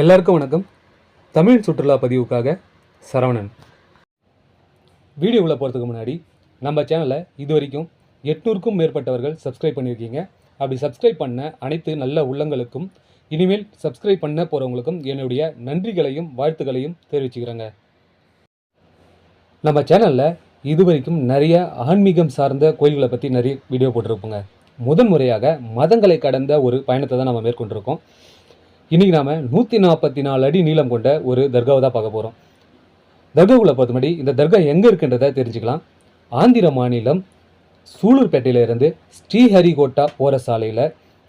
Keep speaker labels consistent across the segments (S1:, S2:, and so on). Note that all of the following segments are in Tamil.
S1: எல்லாருக்கும் வணக்கம். தமிழ் சுற்றுலா பதிவுக்காக சரவணன். வீடியோவில் போகிறதுக்கு முன்னாடி நம்ம சேனலை இது வரைக்கும் எட்நூறுக்கும் மேற்பட்டவர்கள் சப்ஸ்கிரைப் பண்ணியிருக்கீங்க. அப்படி சப்ஸ்கிரைப் பண்ண அனைத்து நல்ல உள்ளங்களுக்கும் இனிமேல் சப்ஸ்கிரைப் பண்ண போகிறவங்களுக்கும் என்னுடைய நன்றிகளையும் வாழ்த்துக்களையும் தெரிவிச்சுக்கிறேங்க. நம்ம சேனலில் இது வரைக்கும் நிறைய ஆன்மீகம் சார்ந்த கோயில்களை பற்றி நிறைய வீடியோ போட்டிருப்போங்க. முதன் முறையாக மதங்களை கடந்த ஒரு பயணத்தை தான் நம்ம மேற்கொண்டிருக்கோம். இன்றைக்கி நாம் நூற்றி நாற்பத்தி நாலு அடி நீளம் கொண்ட ஒரு தர்காவை தான் பார்க்க போகிறோம் தர்காவுக்குள்ளே பொறுத்த இந்த தர்கா எங்கே இருக்குன்றதை தெரிஞ்சுக்கலாம். ஆந்திர மாநிலம் சூலூர்பேட்டையிலேருந்து ஸ்ரீஹரிகோட்டா போகிற சாலையில்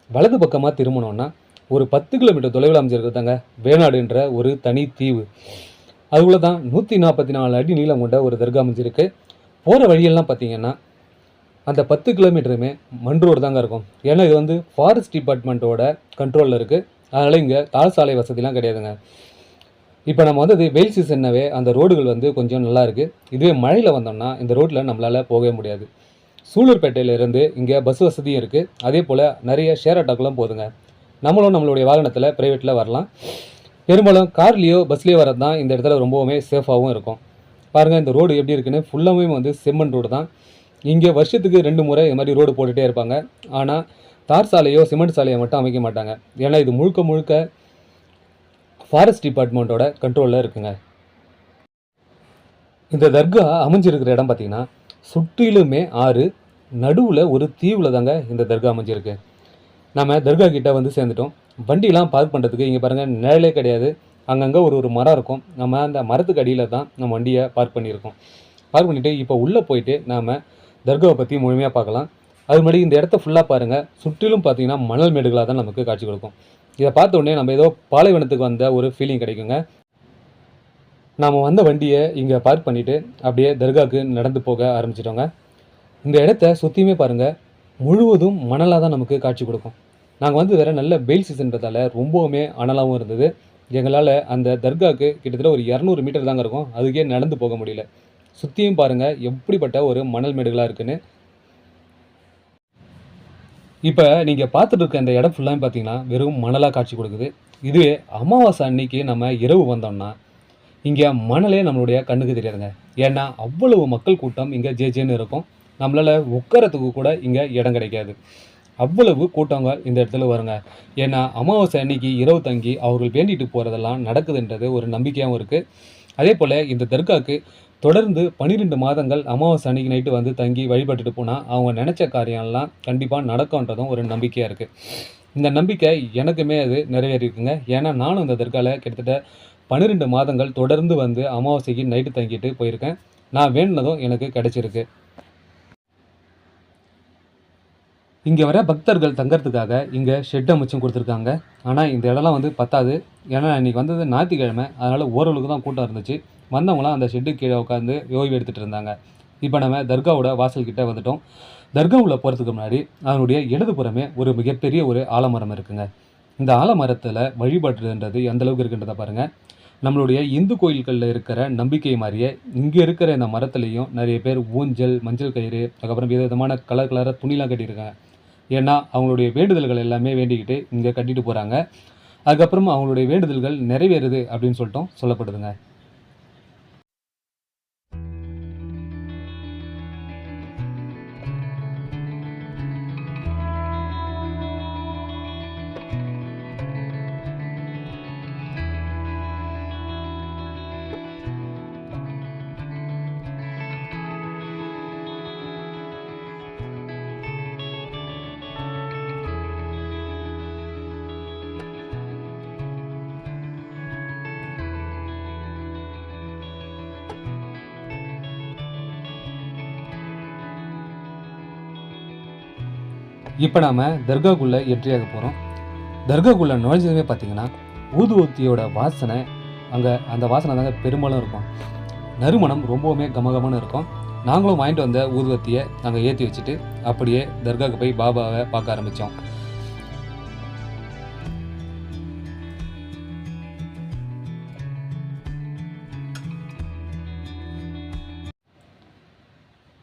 S1: வலது பக்கமாக திரும்பணும்னா ஒரு பத்து கிலோமீட்டர் தொலைவில் அமைஞ்சிருக்கிறதாங்க வேணாடுன்ற ஒரு தனி தீவு. அதுக்குள்ளே தான் நூற்றி நாற்பத்தி நாலு அடி நீளம் கொண்ட ஒரு தர்கா அமைஞ்சிருக்கு. போகிற வழியெல்லாம் பார்த்தீங்கன்னா அந்த பத்து கிலோமீட்டருமே மண் ரோடு தாங்க இருக்கும். ஏன்னா இது வந்து ஃபாரஸ்ட் டிபார்ட்மெண்ட்டோட கண்ட்ரோலில் இருக்குது அதனால் இங்கே தாழ் சாலை வசதிலாம் கிடையாதுங்க. இப்போ நம்ம வந்து வெயில் சீசன்னாவே அந்த ரோடுகள் வந்து கொஞ்சம் நல்லா இருக்குது இதுவே மழையில் வந்தோம்னா இந்த ரோட்டில் நம்மளால் போகவே முடியாது. சூலூர்பேட்டையிலேருந்து இங்கே பஸ் வசதியும் இருக்குது அதே போல் நிறைய ஷேர் ஆட்டோக்கெலாம் போதுங்க. நம்மளும் நம்மளுடைய வாகனத்தில் ப்ரைவேட்டில் வரலாம். பெரும்பாலும் கார்லேயோ பஸ்லேயோ வரது தான் இந்த இடத்துல ரொம்பவுமே சேஃபாகவும் இருக்கும். பாருங்கள் இந்த ரோடு எப்படி இருக்குன்னு? ஃபுல்லாகவே வந்து செம்மண் ரோடு தான். இங்கே வருஷத்துக்கு ரெண்டு முறை இது மாதிரி ரோடு போட்டுகிட்டே இருப்பாங்க. ஆனால் தார் சாலையோ சிமெண்ட் சாலையோ மட்டும் அமைக்க மாட்டாங்க. ஏன்னா இது முழுக்க முழுக்க ஃபாரஸ்ட் டிபார்ட்மெண்ட்டோட கண்ட்ரோலில் இருக்குங்க. இந்த தர்கா அமைஞ்சிருக்கிற இடம் பார்த்தீங்கன்னா சுற்றிலுமே ஆறு நடுவில் ஒரு தீவில் தாங்க இந்த தர்கா அமைஞ்சிருக்கு. நம்ம தர்கா கிட்டே வந்து சேர்ந்துட்டோம். வண்டிலாம் பார்க் பண்ணுறதுக்கு இங்கே பாருங்கள் நிழலே கிடையாது. அங்கங்கே ஒரு ஒரு மரம் இருக்கும். நம்ம அந்த மரத்துக்கு அடியில் தான் நம்ம வண்டியை பார்க் பண்ணியிருக்கோம். பார்க் பண்ணிவிட்டு இப்போ உள்ளே போயிட்டு நாம் தர்காவை பற்றி முழுமையாக பார்க்கலாம். அது முன்னாடி இந்த இடத்த ஃபுல்லாக பாருங்கள் சுற்றிலும் பார்த்தீங்கன்னா மணல் மேடுகளாக தான் நமக்கு காட்சி கொடுக்கும். இதை பார்த்த உடனே நம்ம ஏதோ பாலைவனத்துக்கு வந்த ஒரு ஃபீலிங் கிடைக்குங்க. நாம் வந்த வண்டியை இங்கே பார்க் பண்ணிவிட்டு அப்படியே தர்காவுக்கு நடந்து போக ஆரம்பிச்சிட்டோங்க. இந்த இடத்த சுற்றியுமே பாருங்கள் முழுவதும் மணலாக தான் நமக்கு காட்சி கொடுக்கும். நாங்கள் வந்து வேறு நல்ல வெயில் சீசன்றதால ரொம்பவுமே அனலாகவும் இருந்தது. எங்களால் அந்த தர்காவுக்கு கிட்டத்தட்ட ஒரு இரநூறு மீட்டர் தாங்க இருக்கும். அதுக்கே நடந்து போக முடியல. சுற்றியும் பாருங்கள் எப்படிப்பட்ட ஒரு மணல் மேடுகளாக இருக்குன்னு. இப்போ நீங்கள் பார்த்துட்டு இருக்க இந்த இடம் ஃபுல்லாக பார்த்தீங்கன்னா வெறும் மணலாக காட்சி கொடுக்குது. இதுவே அமாவாசை அன்னைக்கு நம்ம இரவு வந்தோம்னா இங்கே மணலே நம்மளுடைய கண்ணுக்கு தெரியாதுங்க. ஏன்னா அவ்வளவு மக்கள் கூட்டம் இங்கே ஜே ஜேன்னு இருக்கும். நம்மளால் உட்காரத்துக்கு கூட இங்கே இடம் கிடைக்காது. அவ்வளவு கூட்டங்க இந்த இடத்துல வருங்க. ஏன்னா அமாவாசை அன்னைக்கு இரவு தங்கி அவர்கள் வேண்டிட்டு போகிறதெல்லாம் நடக்குதுன்றது ஒரு நம்பிக்கையாகவும் இருக்குது அதே போல் இந்த தர்காவுக்கு தொடர்ந்து பன்னிரெண்டு மாதங்கள் அமாவாசை அன்னைக்கு நைட்டு வந்து தங்கி வழிபட்டுட்டு போனால் அவங்க நினச்ச காரியம்லாம் கண்டிப்பாக நடக்கும்ன்றதும் ஒரு நம்பிக்கையாக இருக்குது இந்த நம்பிக்கை எனக்குமே அது நிறைவேறியிருக்குங்க ஏன்னா நானும் இந்த தர்காவில் கிட்டத்தட்ட பன்னிரெண்டு மாதங்கள் தொடர்ந்து வந்து அமாவாசைக்கு நைட்டு தங்கிட்டு போயிருக்கேன். நான் வேண்டினதும் எனக்கு கிடச்சிருக்கு. இங்கே வர பக்தர்கள் தங்கறதுக்காக இங்கே ஷெட் அமைச்சும் கொடுத்துருக்காங்க. ஆனால் இந்த இடம்லாம் வந்து பத்தாது. ஏன்னா இன்றைக்கி வந்தது ஞாயிற்றுக்கிழமை. அதனால் ஓரளவுக்கு தான் கூட்டம் இருந்துச்சு. வந்தவங்களாம் அந்த ஷெட்டு கீழே உட்காந்து ஓய்வு எடுத்துகிட்டு இருந்தாங்க. இப்போ நம்ம தர்காவோட வாசல்கிட்ட வந்துட்டோம். தர்கா உள்ள போகிறதுக்கு முன்னாடி அதனுடைய இடதுபுறமே ஒரு மிகப்பெரிய ஒரு ஆலமரம் இருக்குங்க. இந்த ஆலமரத்தில் வழிபடுறதுன்றது எந்த அளவுக்கு இருக்குன்றதை பாருங்கள் நம்மளுடைய இந்து கோயில்களில் இருக்கிற நம்பிக்கை மாதிரியே இங்கே இருக்கிற இந்த மரத்துலேயும் நிறைய பேர் ஊஞ்சல் மஞ்சள் கயிறு அதுக்கப்புறம் வித விதமான கலர் கலராக துணிலாம் கட்டியிருக்காங்க. ஏன்னா அவங்களுடைய வேண்டுதல்கள் எல்லாமே வேண்டிக்கிட்டு இங்கே கட்டிட்டு போகிறாங்க அதுக்கப்புறம் அவங்களுடைய வேண்டுதல்கள் நிறைவேறுது அப்படின்னு சொல்லிட்டும் சொல்லப்படுதுங்க. இப்போ நாம் தர்காக்குள்ளே என்ட்ரியாக போகிறோம் தர்காக்குள்ளே நுழைஞ்சதுமே பார்த்தீங்கன்னா ஊதுவத்தியோட வாசனை அங்கே அந்த வாசனை தாங்க பெரும்பாலும் இருக்கும். நறுமணம் ரொம்பவுமே கமகமான இருக்கும். நாங்களும் வாங்கிட்டு வந்த ஊதுவத்தியை நாங்கள் ஏற்றி வச்சுட்டு அப்படியே தர்காவுக்கு போய் பாபாவை பார்க்க ஆரம்பித்தோம்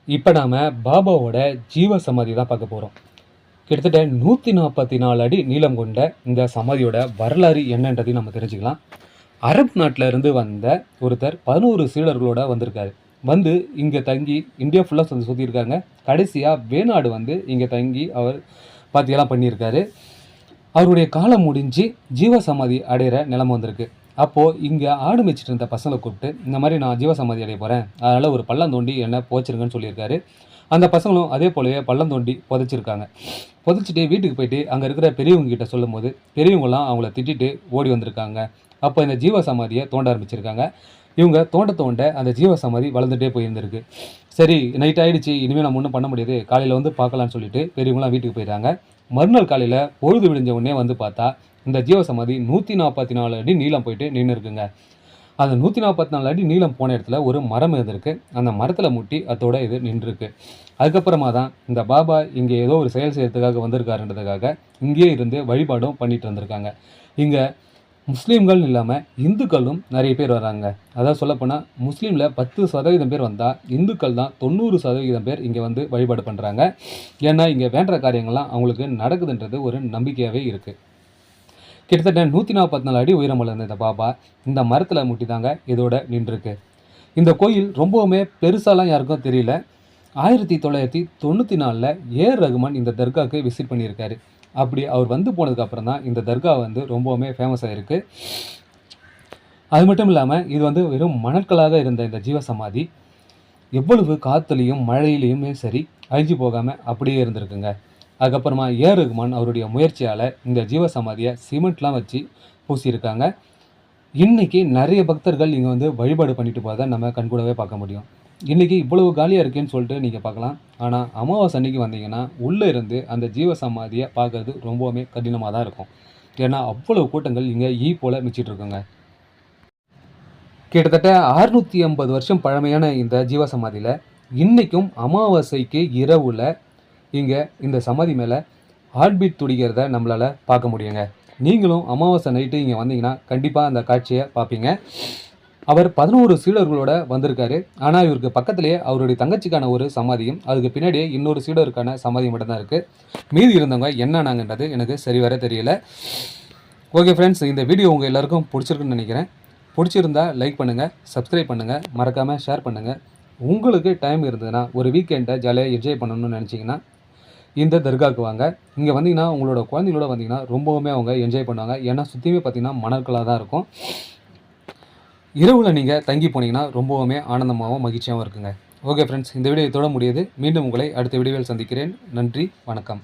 S1: இப்போ நாம் பாபாவோட ஜீவ சமாதி தான் பார்க்க போகிறோம் கிட்டத்தட்ட நூற்றி நாற்பத்தி நாலு அடி நீளம் கொண்ட இந்த சமாதியோட வரலாறு என்னன்றதையும் நம்ம தெரிஞ்சுக்கலாம். அரபு நாட்டில் இருந்து வந்த ஒருத்தர் பதினோரு சீடர்களோட வந்திருக்காரு. வந்து இங்கே தங்கி இந்தியா ஃபுல்லாக சுற்றி சுற்றியிருக்காங்க கடைசியாக வேணாடு வந்து இங்கே தங்கி அவர் பார்த்தியெல்லாம் பண்ணியிருக்காரு. அவருடைய காலம் முடிஞ்சு ஜீவ சமாதி அடையிற நிலம வந்திருக்கு. அப்போது இங்கே ஆடு மேய்ச்சிட்டு இருந்த பசங்களை கூப்பிட்டு இந்த மாதிரி நான் ஜீவ சமாதி அடைய போகிறேன் அதனால் ஒரு பள்ளம் தோண்டி என்னை போச்சிருங்கன்னு சொல்லியிருக்காரு. அந்த பசங்களும் அதே போலவே பள்ளம் தோண்டி புதைச்சிருக்காங்க. புதைச்சிட்டு வீட்டுக்கு போயிட்டு அங்கே இருக்கிற பெரியவங்க கிட்ட சொல்லும்போது பெரியவங்களாம் அவங்கள திட்டிட்டு ஓடி வந்திருக்காங்க. அப்போ இந்த ஜீவ சமாதியை தோண்ட ஆரம்பிச்சிருக்காங்க. இவங்க தோண்ட தோண்ட அந்த ஜீவ சமாதி வளர்ந்துட்டே போயிருந்திருக்கு. சரி நைட் ஆகிடுச்சு இனிமேல் நம்ம ஒன்றும் பண்ண முடியாது காலையில் வந்து பார்க்கலாம்னு சொல்லிட்டு பெரியவங்களாம் வீட்டுக்கு போயிட்டாங்க மறுநாள் காலையில் பொழுது விடிஞ்ச உடனே வந்து பார்த்தா இந்த ஜீவ சமாதி நூற்றி நாற்பத்தி நாலு அடி நீளம் போயிட்டு நின்று இருக்குங்க அந்த நூற்றி நாற்பத்தி நாலு அடி நீளம் போன இடத்துல ஒரு மரம் இருந்திருக்கு. அந்த மரத்தில் முட்டி அதோட இது நின்றுருக்கு. அதுக்கப்புறமா தான் இந்த பாபா இங்கே ஏதோ ஒரு செயல் செய்யறதுக்காக வந்திருக்காருன்றதுக்காக இங்கேயே இருந்து வழிபாடும் பண்ணிட்டு வந்திருக்காங்க. இங்கே முஸ்லீம்கள்னு இல்லாமல் இந்துக்களும் நிறைய பேர் வராங்க. அதாவது சொல்லப்போனால் முஸ்லீமில் பத்து சதவீதம் பேர் வந்தால் இந்துக்கள் தான் தொண்ணூறு சதவீதம் பேர் இங்கே வந்து வழிபாடு பண்ணுறாங்க ஏன்னா இங்கே வேண்டுற காரியங்கள்லாம் அவங்களுக்கு நடக்குதுன்றது ஒரு நம்பிக்கையாகவே இருக்குது கிட்டத்தட்ட நூற்றி நாற்பத்தி நாலு அடி உயரம் வளர்ந்த இந்த பாபா இந்த மரத்தில் முட்டி தாங்க இதோட நின்றுருக்கு. இந்த கோயில் ரொம்பவுமே பெருசாலாம் யாருக்கும் தெரியல. ஆயிரத்தி தொள்ளாயிரத்தி தொண்ணூற்றி நாலில் ஏர் ரகுமான் இந்த தர்காவுக்கு விசிட் பண்ணியிருக்காரு. அப்படி அவர் வந்து போனதுக்கப்புறம் தான் இந்த தர்கா வந்து ரொம்பவுமே ஃபேமஸ் ஆகிருக்கு அது மட்டும் இல்லாமல் இது வந்து வெறும் மணற்களாக இருந்த இந்த ஜீவசமாதி. எவ்வளவு காற்றுலையும் மழையிலையுமே சரி அழிஞ்சு போகாமல் அப்படியே இருந்திருக்குங்க. அதுக்கப்புறமா ஏ ரகுமான் அவருடைய முயற்சியால் இந்த ஜீவசமாதியை சிமெண்ட்லாம் வச்சு பூசியிருக்காங்க. இன்னைக்கு நிறைய பக்தர்கள் இங்கே வந்து வழிபாடு பண்ணிட்டு போகிறத நம்ம கண்கூடவே பார்க்க முடியும். இன்றைக்கி இவ்வளவு காலியாக இருக்கேன்னு சொல்லிட்டு நீங்கள் பார்க்கலாம். ஆனால் அமாவாசை அன்றைக்கி வந்தீங்கன்னா உள்ளே இருந்து அந்த ஜீவ சமாதியை பார்க்கறது ரொம்பவுமே கடினமாக தான் இருக்கும். ஏன்னா அவ்வளவு கூட்டங்கள் இங்கே ஈ போல் மிச்சிட்ருக்குங்க கிட்டத்தட்ட அறுநூற்றி ஐம்பது வருஷம் பழமையான இந்த ஜீவ சமாதியில் இன்றைக்கும் அமாவாசைக்கு இரவில் இங்கே இந்த சமாதி மேலே ஹார்ட்பீட் துடிக்கிறத நம்மளால் பார்க்க முடியுங்க. நீங்களும் அமாவாசை நைட்டு இங்கே வந்தீங்கன்னா கண்டிப்பாக அந்த காட்சியை பார்ப்பீங்க. அவர் பதினோரு சீடர்களோட வந்திருக்காரு. ஆனால் இவருக்கு பக்கத்திலேயே அவருடைய தங்கச்சிக்கான ஒரு சமாதியும் அதுக்கு பின்னாடியே இன்னொரு சீடருக்கான சமாதி மட்டும்தான் இருக்குது மீதி இருந்தவங்க என்னன்னாங்கன்றது எனக்கு சரிவர தெரியல. ஓகே ஃப்ரெண்ட்ஸ் இந்த வீடியோ உங்கள் எல்லாருக்கும் பிடிச்சிருக்குன்னு நினைக்கிறேன். பிடிச்சிருந்தா லைக் பண்ணுங்கள் சப்ஸ்கிரைப் பண்ணுங்கள் மறக்காமல் ஷேர் பண்ணுங்கள் உங்களுக்கு டைம் இருந்ததுன்னா ஒரு வீக்கெண்டை ஜாலியாக என்ஜாய் பண்ணணும்னு நினச்சிங்கன்னா இந்த தர்காவுக்கு வாங்க. இங்கே வந்தீங்கன்னா உங்களோட குழந்தைங்களோட வந்தீங்கன்னா ரொம்பவுமே அவங்க என்ஜாய் பண்ணுவாங்க. ஏன்னா சுற்றியுமே பார்த்தீங்கன்னா மணற்களாக தான் இருக்கும். இரவில் நீங்கள் தங்கி போனீங்கன்னா ரொம்பவுமே ஆனந்தமாகவும் மகிழ்ச்சியாகவும் இருக்குங்க. ஓகே ஃப்ரெண்ட்ஸ் இந்த வீடியோ இதோட முடியுது. மீண்டும் உங்களை அடுத்த வீடியோவில் சந்திக்கிறேன். நன்றி வணக்கம்.